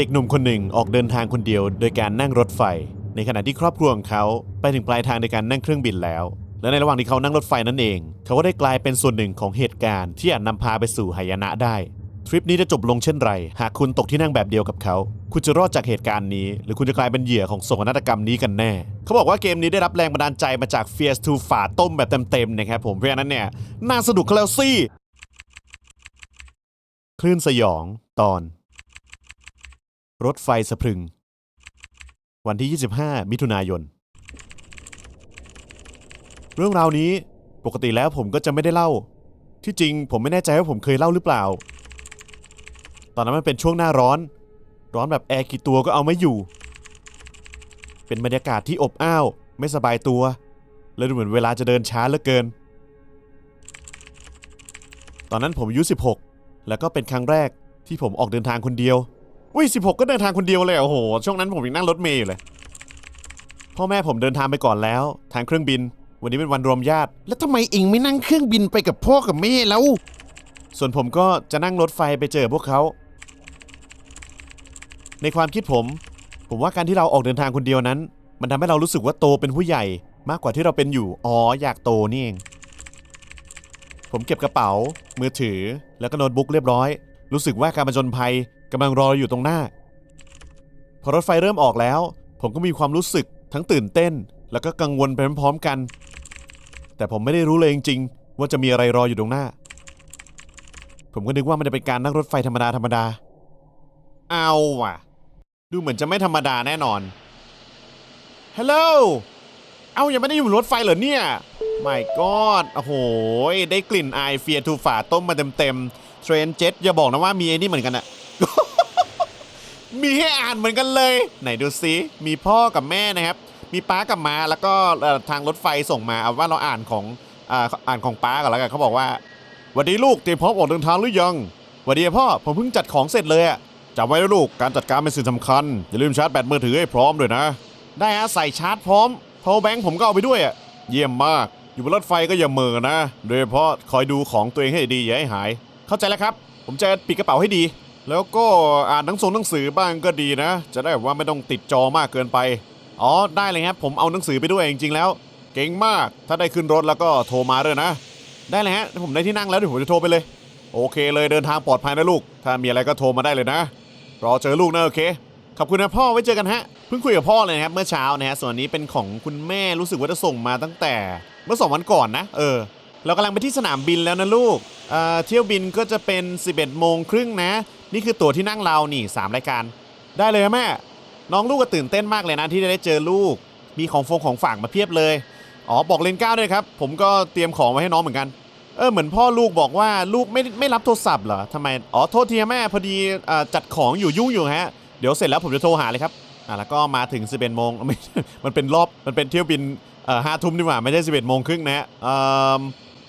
เด็กหนุ่มคนหนึ่งออกเดินทางคนเดียว โดยการนั่งรถไฟ ในขณะที่ครอบครัวของเขาไปถึงปลายทางโดยการนั่งเครื่องบินแล้ว และในระหว่างที่เขานั่งรถไฟนั่นเอง เขาก็ได้กลายเป็นส่วนหนึ่งของเหตุการณ์ที่อาจนำพาไปสู่หายนะได้ ทริปนี้จะจบลงเช่นไร หากคุณตกที่นั่งแบบเดียวกับเขา คุณจะรอดจากเหตุการณ์นี้ หรือคุณจะกลายเป็นเหยื่อของโศกนาฏกรรมนี้กันแน่ เขาบอกว่าเกมนี้ได้รับแรงบันดาลใจมาจาก Fears to ฝาต้มแบบเต็มๆนะครับผมเพราะฉะนั้นเนี่ยน่าสนุกแล้วสิคลื่นสยองตอน รถไฟสะพรึง วันที่ 25 มิถุนายน เรื่องราวนี้ปกติแล้วผมก็จะไม่ได้เล่า ที่จริงผมไม่แน่ใจว่าผมเคยเล่าหรือเปล่า ตอนนั้นมันเป็นช่วงหน้าร้อน ร้อนแบบแอร์กี่ตัวก็เอาไม่อยู่ เป็นบรรยากาศที่อบอ้าว ไม่สบายตัว และดูเหมือนเวลาจะเดินช้าเหลือเกิน ตอนนั้นผมอายุ16 แล้วก็เป็นครั้งแรกที่ผมออกเดินทางคนเดียว อุ้ย16ก็เดินทางคนเดียวเลยอโอ้โห ช่วงนั้นผมยังนั่งรถเมล์อยู่เลย พ่อแม่ผมเดินทางไปก่อนแล้ว ทางเครื่องบิน วันนี้เป็นวันรวมญาติ แล้วทำไมเองไม่นั่งเครื่องบินไปกับพ่อกับแม่แล้ว ส่วนผมก็จะนั่งรถไฟไปเจอพวกเขา ในความคิดผม ผมว่าการที่เราออกเดินทางคนเดียวนั้น มันทำให้เรารู้สึกว่าโตเป็นผู้ใหญ่ มากกว่าที่เราเป็นอยู่ อ๋ออยากโตนี่เอง ผมเก็บกระเป๋า มือถือ แล้วก็โน้ตบุ๊กเรียบร้อย รู้สึกว่าการผจญภัย กำลังรออยู่ตรงหน้า พอรถไฟเริ่มออกแล้ว ผมก็มีความรู้สึกทั้งตื่นเต้น แล้วก็กังวลไปพร้อมๆกัน แต่ผมไม่ได้รู้เลยจริงๆ ว่าจะมีอะไรรออยู่ตรงหน้า ผมก็นึกว่ามันจะเป็นการนั่งรถไฟธรรมดาธรรมดา เอาว่ะ ดูเหมือนจะไม่ธรรมดาแน่นอนฮัลโหลเอายังไม่ได้อยู่บนรถไฟเหรอเนี่ยไม่กอดโอ้โห ได้กลิ่นไอเฟียทูฝาต้มมาเต็มๆเทรนเจ็ตอย่าบอกนะว่ามีไอ้นี่เหมือนกันอะ มีให้อ่านเหมือนกันเลย ไหนดูซิมีพ่อกับแม่นะครับ มีป้ากับมาแล้วก็ทางรถไฟส่งมาเอาว่าเราอ่านของอ่าอ่านของป้าก่อนแล้วกันเขาบอกว่าหวัสดีลูกเตรียมพร้อมออกเดินทางหรือยังหวัสดีพ่อผมเพิ่งจัดของเสร็จเลยอะจำไว้นะลูกการจัดการเป็นสิ่งสำคัญ อย่าลืมชาร์จแบตมือถือให้พร้อมด้วยนะ ได้ฮะใส่ชาร์จพร้อม power bank ผมก็เอาไปด้วยอะเยี่ยมมาก อยู่บนรถไฟก็อย่าเม่อนะ โดยเฉพาะคอยดูของตัวเองให้ดีอย่าให้หาย เข้าใจแล้วครับ ผมจะปิดกระเป๋าให้ดี แล้วก็อ่านหนังสือหนังสือบ้างก็ดีนะ จะได้แบบว่าไม่ต้องติดจอมากเกินไป อ๋อได้เลยครับ ผมเอาหนังสือไปด้วยจริงๆแล้ว เก่งมากถ้าได้ขึ้นรถแล้วก็โทรมาด้วยนะ ได้เลยฮะผมได้ที่นั่งแล้วเดี๋ยวผมจะโทรไปเลย โอเคเลยเดินทางปลอดภัยนะลูก ถ้ามีอะไรก็โทรมาได้เลยนะรอเจอลูกนะโอเคขอบคุณนะพ่อไว้เจอกันฮะเพิ่งคุยกับพ่อเลยนะครับเมื่อเช้านะฮะส่วนนี้เป็นของคุณแม่รู้สึกว่าจะส่งมาตั้งแต่เมื่อสองวันก่อนนะ เออ เรากำลังไปที่สนามบินแล้วนะลูกเอ่อเที่ยวบินก็จะเป็น 11โมงครึ่งนะ นี่คือตั๋วที่นั่งเรานี่3รายการ ได้เลยครับแม่ น้องลูกก็ตื่นเต้นมากเลยนะที่ได้เจอลูก มีของฟงของฝากมาเพียบเลย อ๋อบอกเลนเก้าด้วยครับ ผมก็เตรียมของไว้ให้น้องเหมือนกัน เออเหมือนพ่อลูกบอกว่าลูกไม่ไม่รับโทรศัพท์เหรอทำไม อ๋อโทษทีนะแม่พอดีอจัดของอยู่ยุ่งอยู่ฮะ เดี๋ยวเสร็จแล้วผมจะโทรหาเลยครับ อะแล้วก็มาถึง11โมงม,มันเป็นรอบ มันเป็นเที่ยวบินห้าทุ่มดีกว่าไม่ใช่11โมงครึ่งนะฮะเออ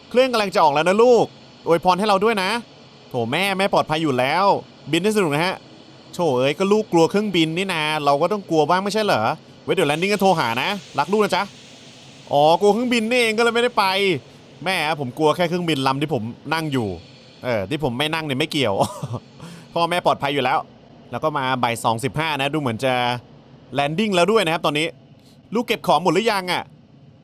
เครื่องกำลังจะออกแล้วนะลูกอวยพรให้เราด้วยนะ โถแม่แม่ปลอดภัยอยู่แล้ว บินได้สนุกนะฮะโถเอ้ยก็ลูกกลัวเครื่องบินนี่นะเราก็ต้องกลัวบ้างไม่ใช่เหรอไว้เดี๋ยวแลนดิ้งก็โทรหานะรักลูกนะจ๊ะอ๋อกลัวเครื่องบินนี่เองก็เลยไม่ได้ไป แม่ผมกลัวแค่เครื่องบินลำที่ผมนั่งอยู่เออที่ผมไม่นั่งเนี่ยไม่เกี่ยวพ่อแม่ปลอดภัยอยู่แล้ว แล้วก็มาบ่ายสองสิบห้านะ ดูเหมือนจะแลนดิ้งแล้วด้วยนะครับตอนนี้ ลูกเก็บของหมดหรือยังอะ่ะ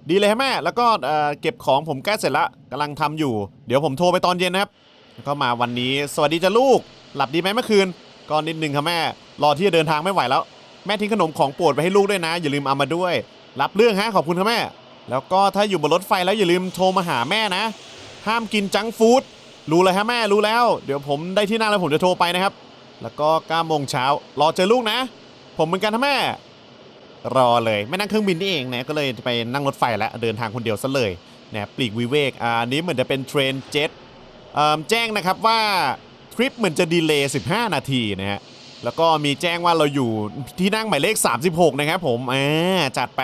ดีเลยครับแม่ แล้วก็เออเก็บของผมใกล้เสร็จละกำลังทำอยู่ เดี๋ยวผมโทรไปตอนเย็นนะครับ แล้วก็มาวันนี้สวัสดีจ้ะลูก หลับดีไหมเมื่อคืนก็นิดนึงครับแม่ รอที่จะเดินทางไม่ไหวแล้ว แม่ทิ้งขนมของโปรดไปให้ลูกด้วยนะ อย่าลืมเอามาด้วย รับเรื่องฮะขอบคุณครับแม่ แล้วก็ถ้าอยู่บนรถไฟแล้วอย่าลืมโทรมาหาแม่นะ ห้ามกินจังฟู้ดรู้เลยฮะแม่รู้แล้ว เดี๋ยวผมได้ที่นั่งแล้วผมจะโทรไปนะครับ แล้วก็9โมงเช้ารอเจอลูกนะ ผมเหมือนกันนะแม่ รอเลยไม่นั่งเครื่องบินนี่เองนะก็เลยไปนั่งรถไฟแล้วเดินทางคนเดียวซะเลยนะปลีกวิเวกอันนี้เหมือนจะเป็นเทรนเจ็ต แจ้งนะครับว่าทริปเหมือนจะดีเลย์15 นาทีนะฮะแล้วก็มีแจ้งว่าเราอยู่ที่นั่งหมายเลข 36 นะครับผมอ่าจัดไป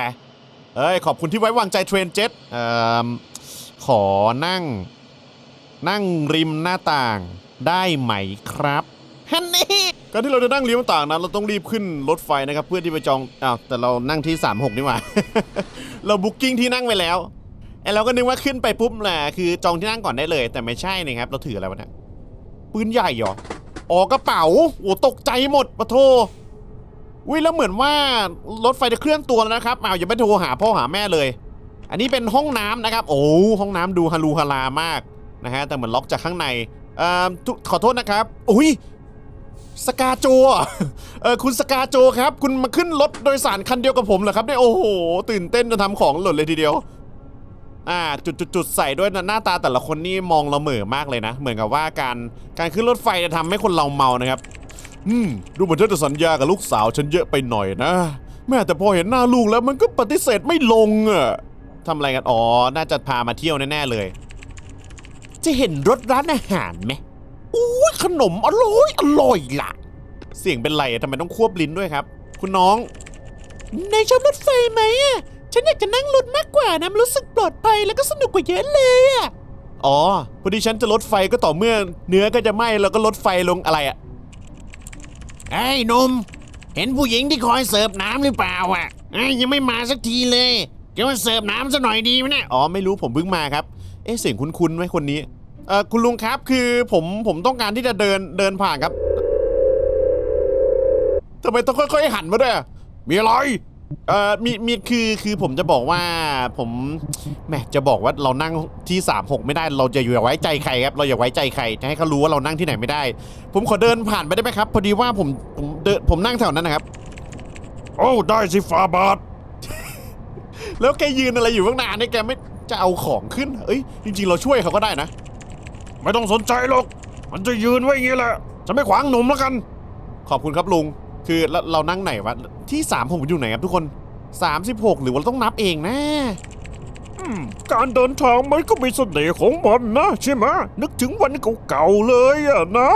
เอ้ยขอบคุณที่ไว้วางใจเทรนเจ็ตขอนั่ง นั่งริมหน้าต่างได้ไหมครับฮันนี่การที่เราจะนั่งริมหน้าต่างนั้นเราต้องรีบขึ้นรถไฟนะครับ เพื่อที่ไปจองอ้าวแต่เรานั่งที่ 36 นี่หว่า เราบุ๊กิ้งที่นั่งไปแล้ว ไอเราก็นึกว่าขึ้นไปปุ๊บแหละคือจองที่นั่งก่อนได้เลย แต่ไม่ใช่นะครับ เราถืออะไรวะเนี่ยปืนใหญ่เหรออ๋อกระเป๋าโอ้ตกใจหมดปะโทวิแล้วเหมือนว่ารถไฟจะเคลื่อนตัวแล้วนะครับอ้าวยังไม่โทรหาพ่อหาแม่เลย อันนี้เป็นห้องน้ำนะครับ โอ้ห้องน้ำดูฮารูฮารามากนะฮะแต่เหมือนล็อกจากข้างในอ่อขอโทษนะครับอุ้ยสกาโจเออคุณสกาโจครับ คุณมาขึ้นรถโดยสารคันเดียวกับผมเหรอครับเนี่ยโอ้โห ตื่นเต้นจนทำของหล่นเลยทีเดียว อ่าจุดจุดจุดใส่ด้วยนะหน้าตาแต่ละคนนี่มองเราเหม่อมากเลยนะ เหมือนกับว่าการการขึ้นรถไฟจะทำให้คนเราเมานะครับ อืม ดูเหมือนเธอจะสัญญากับลูกสาวฉันเยอะไปหน่อยนะแม่แต่พอเห็นหน้าลูกแล้วมันก็ปฏิเสธไม่ลงอะทำอะไรกันอ๋อน่าจะพามาเที่ยวแน่ๆเลย จะเห็นรถร้านอาหารไหมอุ้ยขนมอร่อยอร่อยล่ะ เสียงเป็นไรทำไมต้องควบลิ้นด้วยครับ คุณน้องนายชอบรถไฟไหมอะ ฉันอยากจะนั่งรถมากกว่านะมันรู้สึกปลอดภัยแล้วก็สนุกกว่าเยอะเลยอะอ๋อพอดีฉันจะลดไฟก็ต่อเมื่อ เนื้อก็จะไหม้แล้วก็ลดไฟลงอะไรอะไอ้หนุ่มเห็นผู้หญิงที่คอยเสิร์ฟน้ำหรือเปล่าอะไอ้ยยังไม่มาสักทีเลยจะมาเสิร์ฟน้ำซะหน่อยดีไหมเนี่ยอ๋อไม่รู้ผมเพิ่งมาครับ เอ๊ะเสียงคุ้นๆไหมคนนี้เอ่อคุณลุงครับคือผมผมต้องการที่จะเดินเดินผ่านครับทำไมต้องค่อย ๆ หันมาด้วยอะมีอะไร เอ่อมีมีคือคือผมจะบอกว่าผมแหมจะบอกว่าเรานั่งที่36ไม่ได้ เราจะอย่าไว้ใจใครครับ เราอย่าไว้ใจใครจะให้เขารู้ว่าเรานั่งที่ไหนไม่ได้ ผมขอเดินผ่านไปได้ไหมครับ พอดีว่าผมผมเดินผมนั่งแถวนั้นนะครับ โอ้ได้สิฟาบาท แล้วแกยืนอะไรอยู่ข้างหน้าเนี่ยแกไม่จะเอาของขึ้น เอ้ยจริง ๆ เราช่วยเขาก็ได้นะ ไม่ต้องสนใจหรอก มันจะยืนไว้อย่างนี้แหละ จะไม่ขวางหนุ่มแล้วกัน ขอบคุณครับลุง คือเราเรานั่งไหนวะ ที่3ผมอยู่ไหนครับทุกคน36หรือว่าเราต้องนับเองนะอืมการเดินทางมันก็มีเสน่ห์ของมันนะใช่ไหมนึกถึงวันเก่าๆเลยอะนะ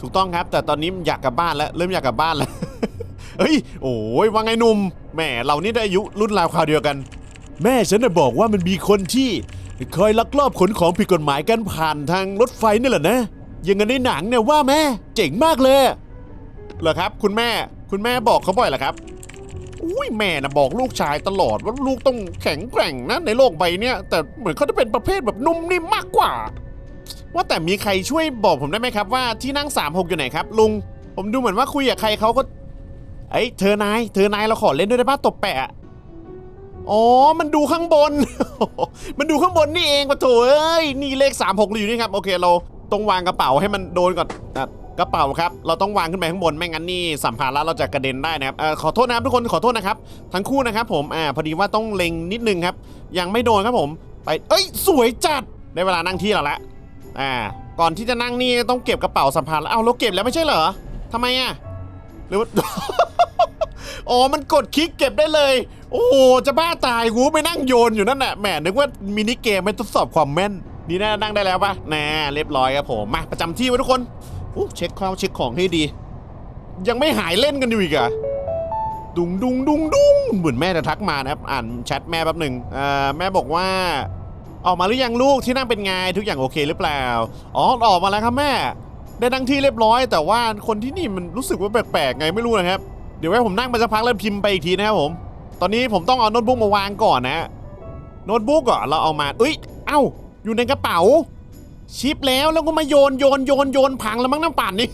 ถูกต้องครับ แต่ตอนนี้อยากกลับบ้านแล้ว เริ่มอยากกลับบ้านแล้วเฮ้ยโอ้ยว่าไงหนุ่มแหมเรานี่ได้อายุรุ่นราวคราวเดียวกัน แม่ฉันน่ะบอกว่ามันมีคนที่เคยลักลอบขนของผิดกฎหมายกันผ่านทางรถไฟนี่แหละนะอยังกันในหนังเนี่ยว่าแม่เจ๋งมากเลย เหรอครับ คุณแม่คุณแม่บอกเขาบ่อยเหรอครับอุ้ยแม่นะบอกลูกชายตลอดว่าลูกต้องแข็งแกร่งนะในโลกใบเนี้ยแต่เหมือนเขาจะเป็นประเภทแบบนุ่มนิ่มมากกว่า ว่าแต่มีใครช่วยบอกผมได้ไหมครับ ว่าที่นั่ง36อยู่ไหนครับ ลุง ผมดูเหมือนว่าคุยกับใครเขาก็เอ้ยเธอนายเธอนายเราขอเล่นด้วยได้ป่ะตบแปะอ๋อ มันดูข้างบน มันดูข้างบนนี่เองปะโถเอ้ย นี่เลข 36เราอยู่นี่ครับ โอเคเราต้องวางกระเป๋าให้มันโดนก่อนอะ กระเป๋าครับ เราต้องวางขึ้นไปข้างบน ไม่งั้นนี่สัมภาระเราจะกระเด็นได้นะครับเออขอโทษนะครับทุกคน ขอโทษนะครับ ทั้งคู่นะครับผม อ่า พอดีว่าต้องเล็งนิดนึงครับ ยังไม่โดนครับผม ไป เอ้ย สวยจัด ได้เวลานั่งที่เราละ อ่า ก่อนที่จะนั่งนี่ต้องเก็บกระเป๋าสัมภาระเอ้าเราเก็บแล้วไม่ใช่เหรอทำไมอะ หรือว่า อ๋อ มันกดคลิกเก็บได้เลย โอ้โห จะบ้าตายกูไปนั่งโยนอยู่นั่นแหละแหมนึกว่ามินิเกมไม่ทดสอบความแม่น นี่น่านั่งได้แล้วปะแน่เรียบร้อยครับผม มาประจำที่ไว้ทุกคน อู้เช็คคราวเช็คของให้ดี ยังไม่หายเล่นกันอยู่อีกอะดุงดุงดุงดุงเหมือนแม่จะทักมานะครับ อ่านแชทแม่แป๊บหนึ่งแม่บอกว่า ออกมาหรือยังลูกที่นั่งเป็นไงทุกอย่างโอเคหรือเปล่า อ๋อออกมาแล้วครับแม่ ได้นั่งที่เรียบร้อย แต่ว่าคนที่นี่มันรู้สึกว่าแปลกๆไงไม่รู้นะครับ เดี๋ยวไว้ผมนั่งไปสักพักแล้วพิมพ์ไปอีกทีนะครับผม ตอนนี้ผมต้องเอาโน้ตบุ๊กมาวางก่อนนะ โน้ตบุ๊กอะเราเอามาเอ้ย เอ้า อยู่ในกระเป๋า ชิปแล้วแล้วก็มาโยนโยนโยนโยนพังแล้วมั้งน้ำปั่นนี่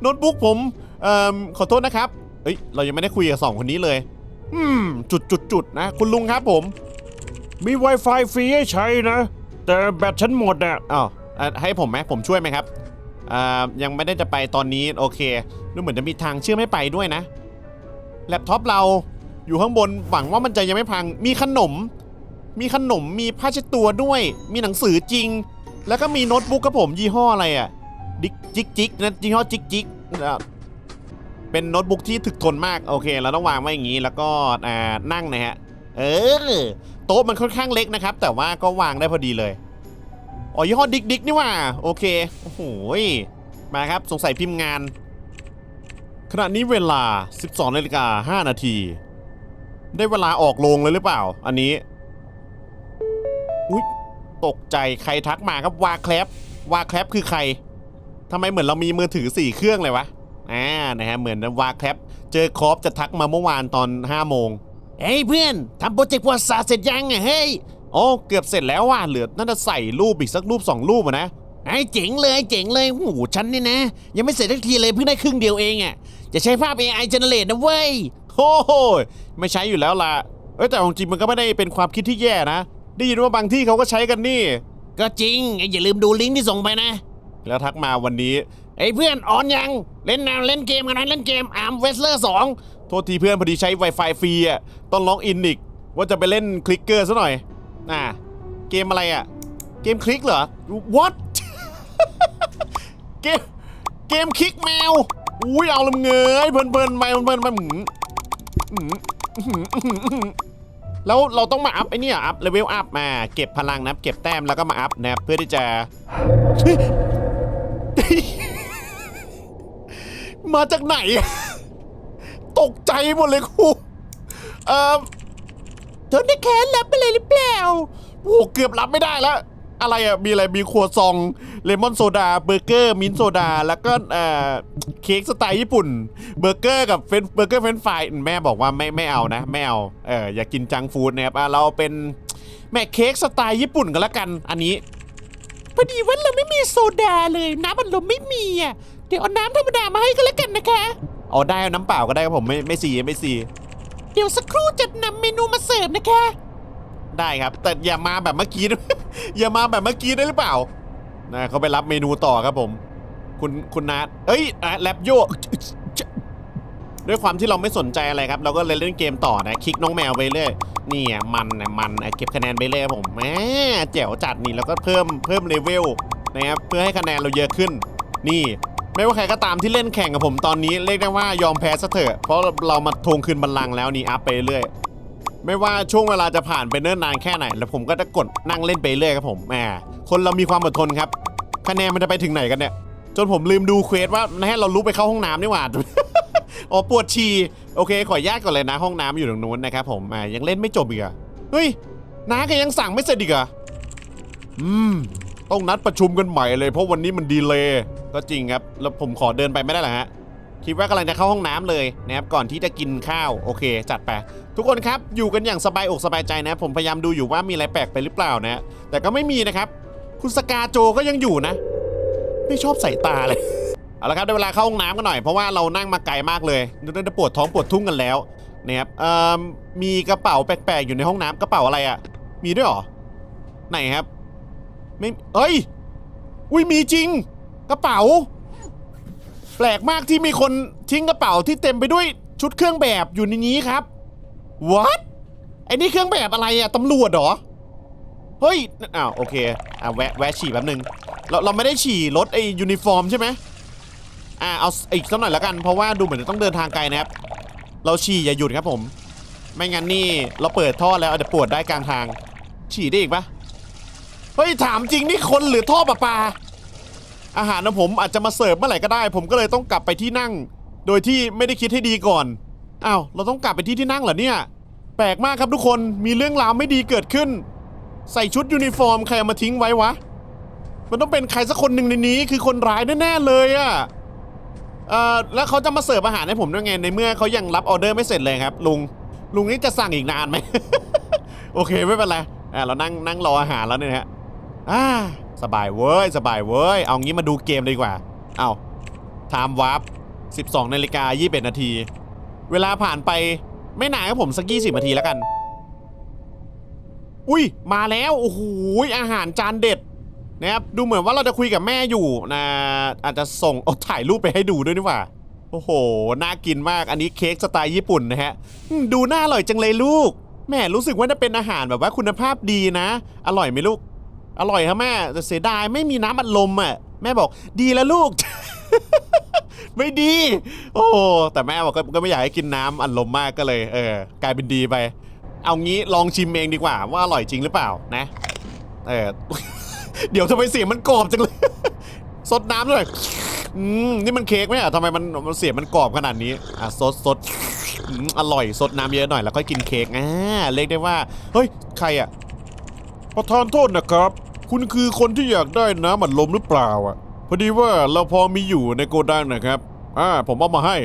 โน้ตบุ๊กผมเอ่อขอโทษนะครับเอ้ยเรายังไม่ได้คุยกับสองคนนี้เลย อืม จุดจุดจุดนะ คุณลุงครับผม มี Wi-Fi ฟรีให้ใช้นะ แต่แบตฉันหมดอะอ้าวอะให้ผมไหมผมช่วยไหมครับอ่ายังไม่ได้จะไปตอนนี้โอเคดูเหมือนจะมีทางเชื่อมให้ไปด้วยนะ แล็ปท็อปเราอยู่ข้างบนหวังว่ามันจะยังไม่พังมีขนม มีขนมมีผ้าเช็ดตัวด้วย มีหนังสือจริง แล้วก็มีโน้ตบุ๊กครับผมยี่ห้ออะไรอะดิกจิกจิกนะยี่ห้อจิกจิกเป็นโน้ตบุ๊กที่ถึกทนมากโอเคเราต้องวางไว้อย่างนี้แล้วก็อ่านั่งนะฮะเออโต๊ะมันค่อนข้างเล็กนะครับ แต่ว่าก็วางได้พอดีเลยอ๋อยี่ห้อดิกดิกนี่ว่าโอเคโอ้โหยมาครับสงสัยพิมพ์งาน ขณะนี้เวลา 12นาฬิกา5นาที ได้เวลาออกโรงเลยหรือเปล่า อันนี้อุ๊ย ตกใจใครทักมาครับวาแคลปวาแคลปคือใครทำไมเหมือนเรามีมือถือสี่เครื่องเลยวะอ่านะฮะเหมือนวาแคลปเจอคอฟจะทักมาเมื่อวานตอน5โมงเฮ้ยเพื่อนทำโปรเจกต์ประวัติศาสตร์เสร็จยังอะเฮ้ยโอ้เกือบเสร็จแล้วว่ะเหลือน่าจะใส่รูปอีกสักรูปสองรูปอะนะไอ้เจ๋งเลยเจ๋งเลยโอ้โหฉันนี่นะ ยังไม่เสร็จทักทีเลยเพิ่งได้ครึ่งเดียวเองอะ่ะจะใช้ภาพ AI generate นะเว้ยโอ้โหไม่ใช้อยู่แล้วล่ะเอ้แต่เอาจริงมันก็ไม่ได้เป็นความคิดที่แย่นะ ได้ยินว่าบางที่เขาก็ใช้กันนี่ ก็จริงไอ้อย่าลืมดูลิงก์ที่ส่งไปนะ แล้วทักมาวันนี้ ไอ้เพื่อนออนยังเล่นแนวเล่นเกมกันนะเล่นเกมอาร์มเวสเลอร์สองโทษทีเพื่อนพอดีใช้ Wi-Fi ฟรีอะต้องล็อกอินอีกว่าจะไปเล่นคลิกเกอร์ซะหน่อยอ่าเกมอะไรอะ เกมคลิกเหรอ what เกมเกมคลิกแมวอุ้ยเอาลำเงยเพลินเพลินๆไปเพลินๆไปหืมหืมหืมหืมหืม แล้วเราต้องมาอัพไอ้เนี่ยอัพเลเวลอัพมาเก็บพลังนะครับเก็บแต้มแล้วก็มาอัพนะเพื่อที่จะ มาจากไหน ตกใจหมดเลยครูเอ่อเธอได้แค้นรับไปเลยหรือเปล่าโอ้เกือบรับไม่ได้แล้ว อะไรอะ มีอะไร มีครัวซอง เลมอนโซดา เบอร์เกอร์ มิ้นโซดา แล้วก็เอ่อเค้กสไตล์ญี่ปุ่น เบอร์เกอร์กับเฟรนเบอร์เกอร์เฟรนฟรายแม่บอกว่าไม่ไม่เอานะ ไม่เอา เอออย่ากินจังฟู้ดนะครับอะเราเป็นแม่เค้กสไตล์ญี่ปุ่นกันละกัน อันนี้ พอดีว่าเราไม่มีโซดาเลย น้ำอัดลมไม่มีอะ เดี๋ยวเอาน้ำธรรมดามาให้ก็แล้วกันนะคะเอได้เอาน้ำเปล่าก็ได้ครับผมไม่ไม่ซีไม่ซี เดี๋ยวสักครู่จะนำเมนูมาเสิร์ฟนะคะ ได้ครับ แต่อย่ามาแบบเมื่อกี้นะอย่ามาแบบเมื่อกี้ได้หรือเปล่านะเขาไปรับเมนูต่อครับผม คุณคุณนัทเอ้ยอะแลบโยด้วยความที่เราไม่สนใจอะไรครับ เราก็เลยเล่นเกมต่อนะคลิกน้องแมวไปเรื่อยนี่มันอะมันอะเก็บคะแนนไปเรื่อยครับผมแหมแจ๋วจัดนี่แล้วก็เพิ่มเพิ่มเลเวลนะครับเพื่อให้คะแนนเราเยอะขึ้น นี่ ไม่ว่าใครก็ตามที่เล่นแข่งกับผมตอนนี้เรียกได้ว่ายอมแพ้ซะเถอะเพราะเรามาทวงคืนบัลลังก์แล้วนี่อัพไปเรื่อย ไม่ว่าช่วงเวลาจะผ่านไปเนิ่นนานแค่ไหน แล้วผมก็จะกดนั่งเล่นไปเรื่อยครับผมแหมคนเรามีความอดทนครับ คะแนนมันจะไปถึงไหนกันเนี่ย จนผมลืมดูเควสว่าให้เราลุกไปเข้าห้องน้ำนี่หว่า อ๋อปวดฉี่โอเค ขออนุญาตก่อนเลยนะ ห้องน้ำอยู่ตรงนู้นนะครับผมอ่ายังเล่นไม่จบอีกอะเฮ้ยน้าก็ยังสั่งไม่เสร็จอีกเหรอะอืมต้องนัดประชุมกันใหม่เลย เพราะวันนี้มันดีเลยก็จริงครับ แล้วผมขอเดินไปไม่ได้หรอฮะ คิดว่ากำลังจะเข้าห้องน้ำเลยนะครับก่อนที่จะกินข้าวโอเค จัดไปทุกคนครับอยู่กันอย่างสบายอกสบายใจนะ ผมพยายามดูอยู่ว่ามีอะไรแปลกไปหรือเปล่านะ แต่ก็ไม่มีนะครับคุณสกาโจก็ยังอยู่นะ ไม่ชอบใส่ตาเลยเอาละครับได้เวลาเข้าห้องน้ำกันหน่อยเพราะว่าเรานั่งมาไกลมากเลยนึกว่าจะปวดท้องปวดทุ่งกันแล้วนะครับเอ่อมีกระเป๋าแปลกๆอยู่ในห้องน้ำกระเป๋าอะไรอะ่ะ มีด้วยหรอไหนครับ ไม่เอ้ย อุ้ยมีจริง กระเป๋า แปลกมากที่มีคนทิ้งกระเป๋าที่เต็มไปด้วยชุดเครื่องแบบอยู่ในนี้ครับ what ไอ้นี่เครื่องแบบอะไรอะตำรวจเหรอ เฮ้ย อ้าวโอเค อะแวะแวะฉี่แป๊บนึง เราเราไม่ได้ฉี่รถไอ้ยูนิฟอร์มใช่ไหมอ่าเอาอีกสักหน่อยแล้วกัน เพราะว่าดูเหมือนจะต้องเดินทางไกลนะครับ เราฉี่อย่าหยุดครับผม ไม่งั้นนี่เราเปิดท่อแล้วอาจจะปวดได้กลางทาง ฉี่ได้อีกปะเฮ้ยถามจริงนี่คนหรือท่อประปา อาหารของผมอาจจะมาเสิร์ฟเมื่อไหร่ก็ได้ ผมก็เลยต้องกลับไปที่นั่ง โดยที่ไม่ได้คิดให้ดีก่อนอ้าวเราต้องกลับไปที่ที่นั่งเหรอเนี่ย แปลกมากครับทุกคนมีเรื่องราวไม่ดีเกิดขึ้น ใส่ชุดยูนิฟอร์มใครเอามาทิ้งไว้วะ มันต้องเป็นใครสักคนหนึ่งในนี้ คือคนร้ายแน่ๆเลยอะเอ่อแล้วเขาจะมาเสิร์ฟอาหารให้ผมด้วยไงในเมื่อเขายังรับออเดอร์ไม่เสร็จเลยครับ ลุงลุงนี่จะสั่งอีกนานไหม โอเคไม่เป็นไรอ่าเรานั่งนั่งรออาหารแล้วเนี่ยฮะอ่า สบายเว้ย สบายเว้ย เอางี้มาดูเกมดีกว่า เอาไทม์วาร์ป12นาฬิกา21นาที เวลาผ่านไปไม่นานครับผมสัก 20 นาทีแล้วกัน อุ้ย มาแล้ว โอ้โห อาหารจานเด็ดนะครับ ดูเหมือนว่าเราจะคุยกับแม่อยู่นะ อาจจะส่งเอาถ่ายรูปไปให้ดูด้วยนี่หว่า โอ้โห น่ากินมาก อันนี้เค้กสไตล์ญี่ปุ่นนะฮะ ดูน่าอร่อยจังเลยลูก แม่รู้สึกว่าจะเป็นอาหารแบบว่าคุณภาพดีนะ อร่อยไหมลูก อร่อยครับแม่แต่เสียดายไม่มีน้ำอัดลมอะแม่บอกดีแล้วลูก ไม่ดี โอ้แต่แม่บอกก็ก็ไม่อยากให้กินน้ำอัดลมมากก็เลย เออ กลายเป็นดีไป เอางี้ลองชิมเองดีกว่า ว่าอร่อยจริงหรือเปล่านะ เออ เดี๋ยวทำไมเสียงมันกรอบจังเลยสดน้ำด้วยอืมนี่มันเค้กไหมอะทำไมมันมันเสียงมันกรอบขนาดนี้อะสดสดอืมอร่อยสดน้ำเยอะหน่อยแล้วก็กินเค้กอ่าเรียกได้ว่า เฮ้ย ใครอะประธานโทษนะครับ คุณคือคนที่อยากได้น้ำอัดลมหรือเปล่าอะ พอดีว่าเราพอมีอยู่ในโกดังนะครับ อ่า ผมเอามาให้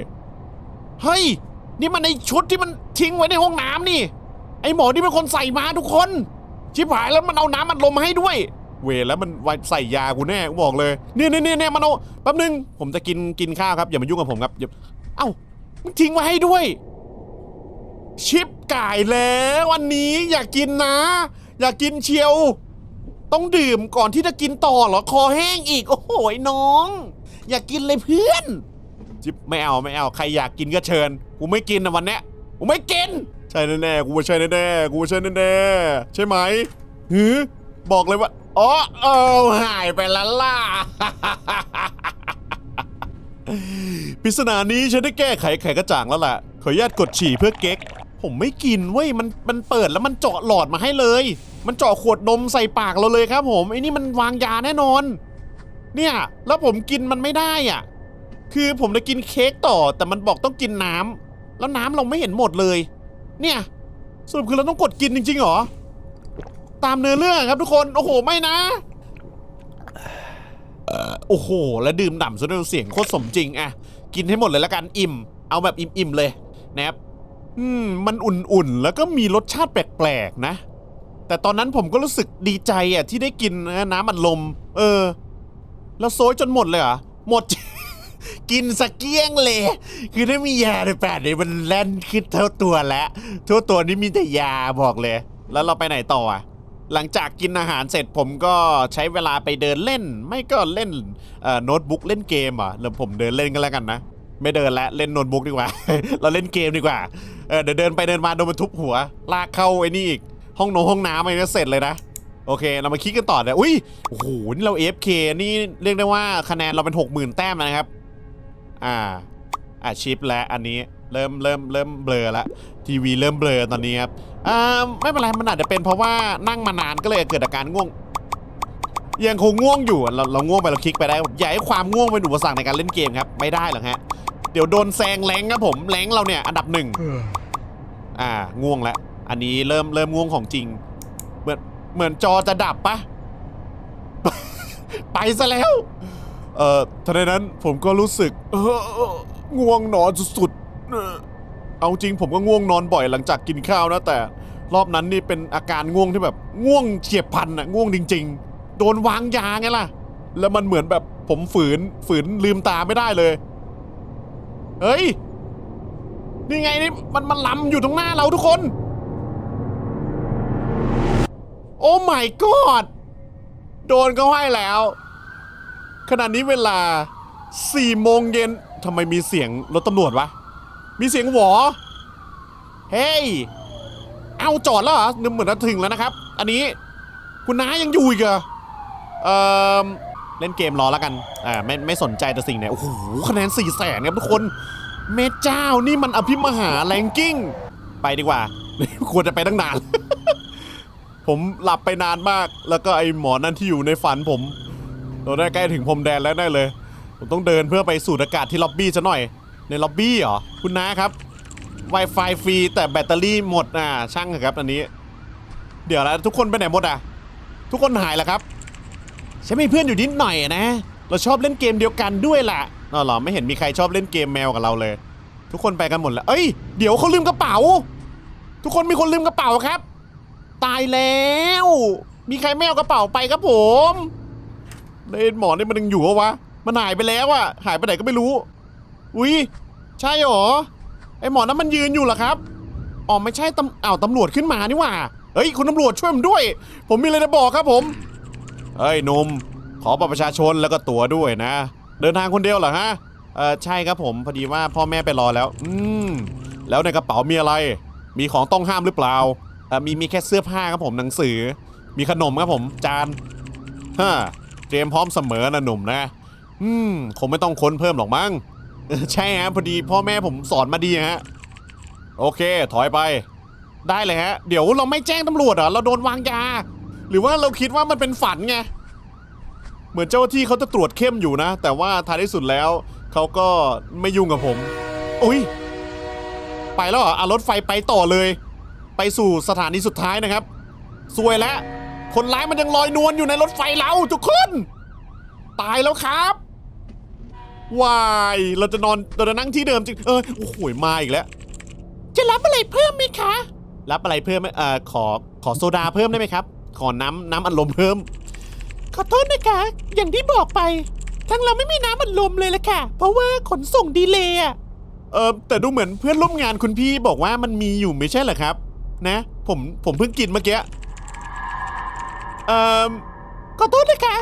เฮ้ย นี่มันในชุดที่มันทิ้งไว้ในห้องน้ำนี่ ไอหมอที่เป็นคนใส่มาทุกคน ชิบหายแล้วมันเอาน้ำอัดลมมาให้ด้วย เวรแล้วมันไว้ใส่ยากูแน่กูบอกเลยเนี่ยเนี่ยเนี่ยเนี่ยมันเอาแป๊บนึง ผมจะกินกินข้าวครับอย่ามายุ่งกับผมครับอย่าเอ้ามึงทิ้งไว้ให้ด้วย ชิปไก่แล้ววันนี้อยากกินนะ อยากกินเชียว ต้องดื่มก่อนที่จะกินต่อเหรอคอแห้งอีก โอ้โหน้อง อย่ากกินเลยเพื่อน จิบไม่เอาไม่เอาใครอยากกินก็เชิญ กูไม่กินนะวันเนี้ยกูไม่กิน ใช่แน่ๆกูว่ใช่แน่ๆกูว่ใช่แน่ๆใช่ไหมหือบอกเลยว่าอ๋อเออหายไปแล้วล่ะปริศนานี้ฉันได้แก้ไขไขกระจ่างแล้วล่ะ ขออนุญาตกดฉี่เพื่อเก๊ก ผมไม่กินเว้ยมันมันเปิดแล้วมันเจาะหลอดมาให้เลย มันเจาะขวดนมใส่ปากเราเลยครับผมไอ้นี่มันวางยาแน่นอน เนี่ยแล้วผมกินมันไม่ได้อะ คือผมจะกินเค้กต่อ แต่มันบอกต้องกินน้ำแล้วน้ำเราไม่เห็นหมดเลย เนี่ยสรุปคือเราต้องกดกินจริงๆเหรอ ตามเนื้อเรื่องครับทุกคน โอ้โห ไม่นะโอ้โห แล้วดื่มด่ำซะด้วยเสียงโคตรสมจริงอะกินให้หมดเลยละกันอิ่ม เอาแบบอิ่มๆเลยนะครับ อืม มันอุ่นๆ แล้วก็มีรสชาติแปลกๆ นะ แต่ตอนนั้นผมก็รู้สึกดีใจอะที่ได้กินน้ำอัดลม เออ แล้วโซยจนหมดเลยเหรอ หมด กินสกเกี้ยงเลย คือถ้ามียาในแปดเนี่ยมันแล่นขึ้นเท่าตัวแล้วทั่วตัวนี้มีแต่ยาบอกเลย แล้วเราไปไหนต่ออะหลังจากกินอาหารเสร็จผมก็ใช้เวลาไปเดินเล่น ไม่ก็เล่นโน้ตบุ๊กเล่นเกมอะแล้วผมเดินเล่นกันแล้วกันนะ ไม่เดินแล้วเล่นโน้ตบุ๊กดีกว่า เราเล่นเกมดีกว่าเออเดี๋ยวเดินไปเดินมาโดนมันทุบหัว ลากเข้าไอ้นี่อีก ห้องโนห้องน้ำอะไรก็เสร็จเลยนะโอเค เรามาคิดกันต่อเลยอุ้ยโอ้โหนี่เรา AFK นี่เรียกได้ว่าคะแนนเราเป็น 60,000 แต้มแล้วนะครับ อ่าอ่าชิปและอันนี้เริ่มเริ่มเริ่มเบลอละทีวีเริ่มเบลอตอนนี้ครับอ่าไม่เป็นไรมันอาจจะเป็นเพราะว่านั่งมานานก็เลยเกิดอาการง่วง ยังคงง่วงอยู่เราเราง่วงไปเราคลิกไปได้อย่าให้ความง่วงเป็นอุปสรรคในการเล่นเกมครับ ไม่ได้หรอกฮะ เดี๋ยวโดนแซงแรงครับผมแรงเราเนี่ยอันดับหนึ่งอ่าง่วงแล้ว อันนี้เริ่มเริ่มง่วงของจริง เหมือนเหมือนจอจะดับปะไปซะแล้ว เอ่อทันใดนั้นผมก็รู้สึก เออง่วงนอนสุดๆ เอาจริงผมก็ง่วงนอนบ่อยหลังจากกินข้าวนะ แต่รอบนั้นนี่เป็นอาการง่วงที่แบบง่วงเฉียบพันอะง่วงจริง ๆ โดนวางยาไงล่ะ แล้วมันเหมือนแบบผมฝืนฝืนลืมตาไม่ได้เลย เฮ้ย นี่ไงนี่มันมันล้ำอยู่ตรงหน้าเราทุกคน โอ้ my god โดนเขาให้แล้ว ขณะนี้เวลา4โมงเย็นทำไมมีเสียงรถตำรวจวะ มีเสียงหวอ เฮ้ย เอาจอดแล้วเหรอนึกเหมือนจะถึงแล้วนะครับ อันนี้คุณน้ายังอยู่อีกเหรอเอ่อเล่นเกมรอแล้วกัน อ่า ไม่ไม่สนใจแต่สิ่งไหน โอ้โห คะแนน4แสนครับทุกคน เมเจ้านี่มันอภิมหาแรงกิ้ง ไปดีกว่า ควรจะไปตั้งนาน ผมหลับไปนานมาก แล้วก็ไอหมอนั่นที่อยู่ในฝันผมเราได้ใกล้ถึงพรมแดนแล้วแน่เลย ผมต้องเดินเพื่อไปสูดอากาศที่ล็อบบี้ซะหน่อย ในล็อบบี้เหรอ คุณน้าครับ Wi-Fi ฟรีแต่แบตเตอรี่หมดอ่าช่างเถอะครับอันนี้ เดี๋ยวแล้วทุกคนไปไหนหมดอะ ทุกคนหายแล้วครับฉันมีเพื่อนอยู่นิดหน่อยนะ เราชอบเล่นเกมเดียวกันด้วยล่ะอ๋อหรอไม่เห็นมีใครชอบเล่นเกมแมวกับเราเลย ทุกคนไปกันหมดแล้ว เอ้ย เดี๋ยวเขาลืมกระเป๋า ทุกคนมีคนลืมกระเป๋าครับ ตายแล้ว มีใครไม่เอากระเป๋าไปครับผมเลนหมอนี่มันยังอยู่วะ มันหายไปแล้วอะหายไปไหนก็ไม่รู้ อุ้ยใช่หรอ ไอหมอนนั้นมันยืนอยู่เหรอครับ อ๋อไม่ใช่ตำอ้าวตำรวจขึ้นมานี่หว่า เฮ้ยคุณตำรวจช่วยผมด้วย ผมมีอะไรจะบอกครับผม เฮ้ยนุ่มขอบัตรประชาชนแล้วก็ตั๋วด้วยนะ เดินทางคนเดียวเหรอฮะ เออใช่ครับผมพอดีว่าพ่อแม่ไปรอแล้ว อืมแล้วในกระเป๋ามีอะไร มีของต้องห้ามหรือเปล่า มีมีแค่เสื้อผ้าครับผมหนังสือ มีขนมครับผมจานฮะเตรียมพร้อมเสมอนะหนุ่มนะ อืมคงไม่ต้องค้นเพิ่มหรอกมั้งใช่ฮะพอดีพ่อแม่ผมสอนมาดีฮะโอเค ถอยไป ได้เลยฮะ เดี๋ยวเราไม่แจ้งตำรวจเหรอเราโดนวางยา หรือว่าเราคิดว่ามันเป็นฝันไงเหมือนเจ้าที่เขาจะตรวจเข้มอยู่นะ แต่ว่าท้ายที่สุดแล้วเขาก็ไม่ยุ่งกับผม อุ้ยไปแล้วเหรออะรถไฟไปต่อเลย ไปสู่สถานีสุดท้ายนะครับสวยแล้วคนร้ายมันยังลอยนวลอยู่ในรถไฟเราทุกคน ตายแล้วครับวายเราจะนอนเราจะนั่งที่เดิมจริงเออโอ้โหมาอีกแล้ว จะรับอะไรเพิ่มไหมคะ รับอะไรเพิ่มไหมเอ่อขอขอโซดาเพิ่มได้ไหมครับ ขอน้ำน้ำอัดลมเพิ่ม ขอโทษนะคะ อย่างที่บอกไปทั้งเราไม่มีน้ำมันลมเลยละค่ะ เพราะว่าขนส่งดีเลย์อะเออแต่ดูเหมือนเพื่อนร่วมงานคุณพี่บอกว่ามันมีอยู่ไม่ใช่เหรอครับ นะ ผมผมเพิ่งกินเมื่อกี้เอ่อขอโทษนะคะ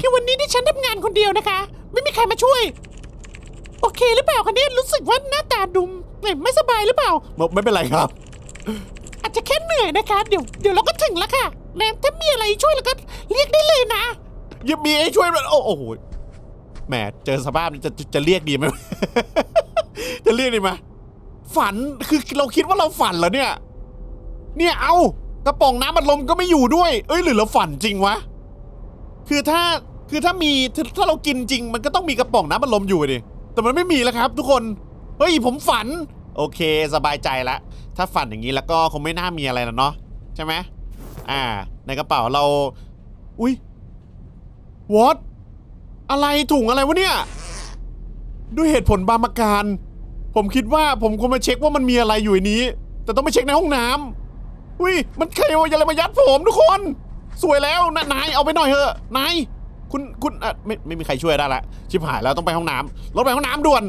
คือวันนี้ที่ฉันทำงานคนเดียวนะคะ ไม่มีใครมาช่วย โอเคหรือเปล่าคะเนี่ยรู้สึกว่าหน้าตาดุมไม่สบายหรือเปล่าไม่เป็นไรครับ อาจจะแค่เหนื่อยนะคะ เดี๋ยวเดี๋ยวเราก็ถึงแล้วค่ะแล้วถ้ามีอะไรช่วยเราก็เรียกได้เลยนะยังมีให้ช่วยมันโอ้โอ้โหแหมเจอสภาพนี้จะจะจะเรียกดีไหมจะเรียกดีไหมฝันคือเราคิดว่าเราฝันเหรอเนี่ย เนี่ยเอากระป๋องน้ำมันลมก็ไม่อยู่ด้วย เอ้ยหรือเราฝันจริงวะ คือถ้าคือถ้ามีถ้าเรากินจริง มันก็ต้องมีกระป๋องน้ำมันลมอยู่ดิแต่มันไม่มีแล้วครับ ทุกคนเฮ้ยผมฝัน โอเค สบายใจละถ้าฝันอย่างนี้แล้วก็คงไม่น่ามีอะไรนะเนาะใช่ไหมอ่า ในกระเป๋าเรา อุ้ยวอตอะไรถุงอะไรวะเนี่ย ด้วยเหตุผลบางประการ ผมคิดว่าผมควรมาเช็คว่ามันมีอะไรอยู่ในนี้ แต่ต้องไปเช็คในห้องน้ำ อุ้ยมันใครเอาอะไรมายัดผมทุกคน สวยแล้วนะนายเอาไปหน่อยเถอะนายคุณคุณอะไม่ไม่มีใครช่วยได้ละชิบหายแล้วต้องไปห้องน้ำรถไปห้องน้ำด่วน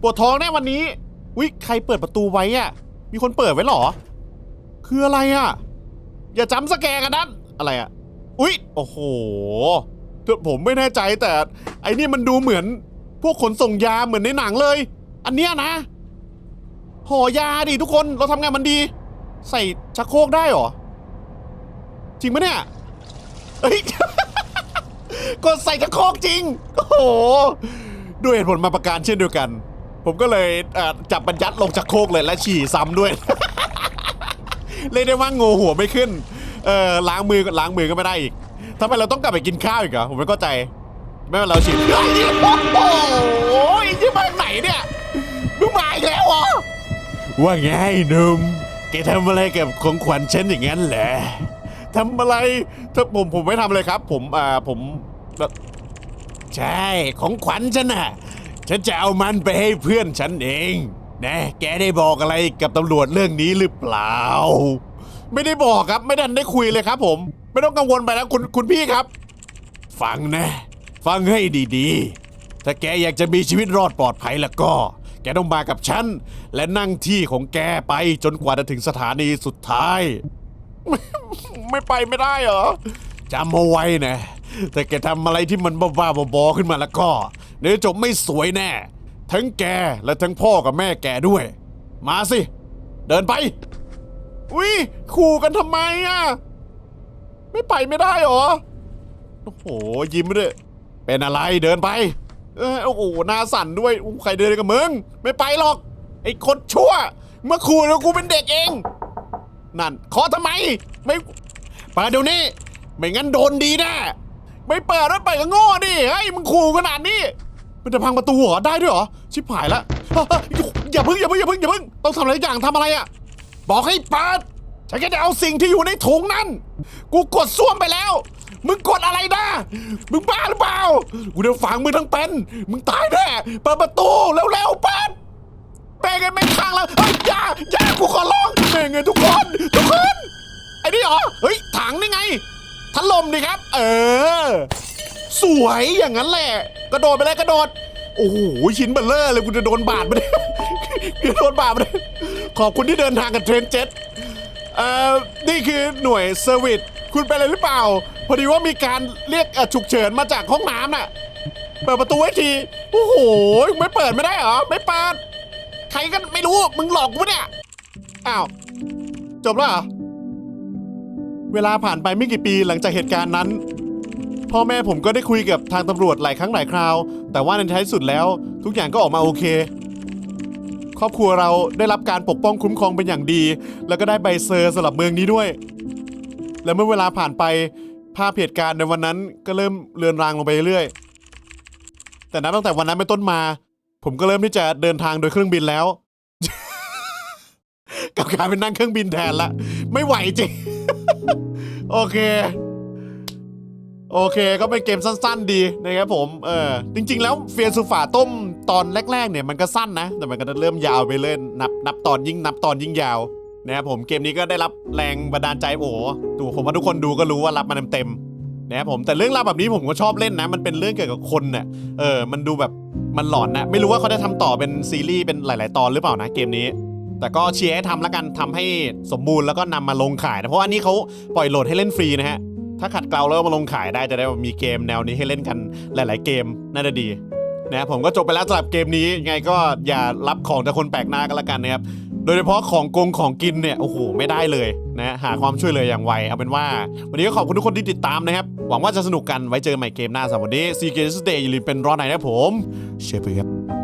ปวดท้องแน่วันนี้อุ้ยใครเปิดประตูไว้อะ มีคนเปิดไว้เหรอ คืออะไรอะอย่าจำสแกกันนั้นอะไรอะอุ้ยโอ้โหผมไม่แน่ใจแต่ ไอ้นี่มันดูเหมือน พวกขนส่งยาเหมือนในหนังเลย อันเนี้ยนะห่อยาดิทุกคนเราทำงานมันดี ใส่ชักโครกได้เหรอ จริงปะเนี่ยเฮ้ย กดใส่ชักโครกจริง โอ้โห ด้วยเหตุผลมาประการเช่นเดียวกัน ผมก็เลยจับบรรยัดลงชักโครกเลยและฉี่ซ้ำด้วยเรียกได้ว่างูหัวไม่ขึ้น เออล้างมือก็ล้างมือก็ไม่ได้อีกทำไมเราต้องกลับไปกินข้าวอีกเหรอ ผมไม่เข้าใจ ไม่ว่าเราฉีดโอ้โหยี่มาจากไหนเนี่ยมึงมาอีกแล้วเหรอว่าไงหนุ่ม แกทำอะไรกับของขวัญฉันอย่างนั้นเหรอทำอะไรถ้าผมผมไม่ทำเลยครับ ผมอ่าผมแบบใช่ของขวัญฉันน่ะ ฉันจะเอามันไปให้เพื่อนฉันเอง นะ แกได้บอกอะไรกับตำรวจเรื่องนี้หรือเปล่า ไม่ได้บอกครับ ไม่ได้ได้คุยเลยครับ ผม ไม่ต้องกังวลไปนะคุณคุณพี่ครับ ฟังนะ ฟังให้ดีๆ ถ้าแกอยากจะมีชีวิตรอดปลอดภัยแล้วก็ แกต้องมากับฉัน และนั่งที่ของแกไปจนกว่าจะถึงสถานีสุดท้าย ไม่ไปไม่ได้เหรอจำเอาไว้นะถ้าแกทำอะไรที่มันบ้าๆบอๆขึ้นมาแล้วก็เดี๋ยวจบไม่สวยแน่ ทั้งแกและทั้งพ่อกับแม่แกด้วย มาสิ เดินไปอุ้ยขู่กันทำไมอะ ไม่ไปไม่ได้เหรอ โอ้โห ยิ้มด้วยเป็นอะไรเดินไป เออโอ้โหหน้าสั่นด้วยอู้ใครเดินกับมึง ไม่ไปหรอก ไอ้คนชั่ว เมื่อขู่แล้วกูเป็นเด็กเอง นั่นขอทำไม ไม่เปิดเดี๋ยวนี้ ไม่งั้นโดนดีแน่ไม่เปิดแล้วเปิดก็โง่ดิเฮ้ยมึงขู่ขนาดนี้มันจะพังประตูเหรอได้ด้วยเหรอชิบหายละอย่าพิ่งอย่าพิ่งอย่าพิ่งอย่าพิ่งต้องทำอะไรอย่างทำอะไรอะบอกให้เปิดฉันก็จะเอาสิ่งที่อยู่ในถุงนั้น กูกดซ่วมไปแล้ว มึงกดอะไรนะ มึงบ้าหรือเปล่า กูจะฝังมึงทั้งเป็น มึงตายแน่เปิดประตูเร็วๆเปิดแม่งไงแม่งข้างแล้วเฮ้ยอย่าอย่ากูขอร้องแม่งไงทุกคน ทุกคน ไอ้นี่เหรอ เฮ้ย ถังนี่ไงถล่มดิครับ เออ สวยอย่างนั้นแหละ กระโดดไปเลยกระโดด โอ้โห ชิ้นเบลเลอร์เลยกูจะโดนบาดไปเลยกูจะโดนบาดไปเลยขอบคุณที่เดินทางกับเทรนเจ็ตเอ่อ นี่คือหน่วยเซอร์วิส คุณเป็นอะไรหรือเปล่า พอดีว่ามีการเรียกเอ่อฉุกเฉินมาจากห้องน้ำน่ะ เปิดประตูไว้ที โอ้โห ไม่เปิดไม่ได้เหรอ ไม่เปิด ใครก็ไม่รู้ มึงหลอกกูปะเนี่ย อ้าว จบแล้วเหรอ เวลาผ่านไปไม่กี่ปีหลังจากเหตุการณ์นั้น พ่อแม่ผมก็ได้คุยกับทางตำรวจหลายครั้งหลายคราว แต่ว่าในท้ายสุดแล้ว ทุกอย่างก็ออกมาโอเค ครอบครัวเราได้รับการปกป้องคุ้มครองเป็นอย่างดี แล้วก็ได้ใบเซอร์สำหรับเมืองนี้ด้วย และเมื่อเวลาผ่านไปภาพเหตุการณ์ในวันนั้นก็เริ่มเลือนรางลงไปเรื่อยๆแต่นับตั้งแต่วันนั้นเป็นต้นมา ผมก็เริ่มที่จะเดินทางโดยเครื่องบินแล้ว กับการเป็นนั่งเครื่องบินแทนละ ไม่ไหวจริง โอเค โอเค ก็เป็นเกมสั้น ๆ ดีนะครับผม เออ จริง ๆ แล้วเฟียซูฝาต้มตอนแรก ๆ เนี่ยมันก็สั้นนะ แต่มันก็จะเริ่มยาวไปเรื่อยนับนับตอนยิ่งนับตอนยิ่งยาว นะครับผมเกมนี้ก็ได้รับแรงบันดาลใจโอ้โหดูผมว่าทุกคนดูก็รู้ว่ารับมาเต็มๆนะครับผมแต่เรื่องราวแบบนี้ผมก็ชอบเล่นนะ มันเป็นเรื่องเกี่ยวกับคนเน่ะเออมันดูแบบมันหลอนนะ ไม่รู้ว่าเขาได้ทำต่อเป็นซีรีส์เป็นหลาย ๆ ตอนหรือเปล่านะเกมนี้ แต่ก็เชียร์ให้ทำแล้วกันทำให้สมบูรณ์แล้วก็นำมาลงขายนะเพราะอันนี้เขาปล่อยโหลดให้เล่นฟรีนะฮะถ้าขัดเกลาแล้วมาลงขายได้จะได้มีเกมแนวนี้ให้เล่นกันหลาย ๆ เกมน่าจะดีนะครับผมก็จบไปแล้วสำหรับเกมนี้ยังไงก็อย่ารับของจากคนแปลกหน้ากันละกันนะครับ โดยเฉพาะของกงของกินเนี่ยโอ้โหไม่ได้เลยนะหาความช่วยเหลืออย่างไวเอาเป็นว่า วันนี้ก็ขอบคุณทุกคนที่ติดตามนะครับ หวังว่าจะสนุกกันไว้เจอกันใหม่เกมหน้าสำหรับวันนี้ซีเกมสเดย์อย่าลืมเป็นรอไหนนะผมเชฟครับ